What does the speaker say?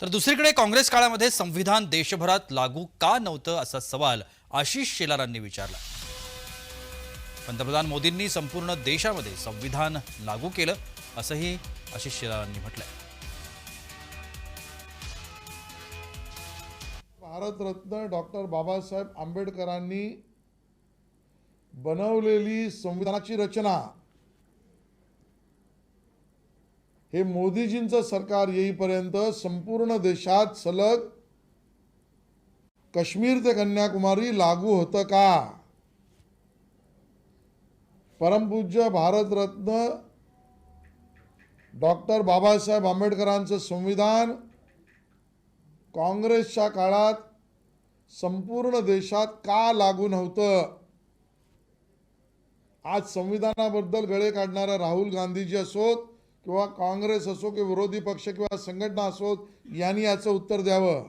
तर दुसरीकडे काँग्रेस काळामध्ये संविधान देशभरात लागू का नव्हतं असा सवाल आशिष शेलारांनी विचारला. पंतप्रधान मोदींनी संपूर्ण देशामध्ये संविधान लागू केलं असंही आशिष शेलारांनी म्हटलंय. भारतरत्न डॉक्टर बाबासाहेब आंबेडकरांनी बनवलेली संविधानाची रचना हे मोदीजींचं सरकार येईपर्यंत संपूर्ण देशात सलग काश्मीर ते कन्याकुमारी लागू होतं का? परमपूज्य भारतरत्न डॉक्टर बाबासाहेब आंबेडकरांचं संविधान काँग्रेसच्या काळात संपूर्ण देशात का लागू नव्हतं? आज संविधानाबद्दल गळे काढणारा राहुल गांधीजी असोत किंवा काँग्रेस असो किंवा विरोधी पक्ष किंवा संघटना असोत यांनी याचं उत्तर द्यावं.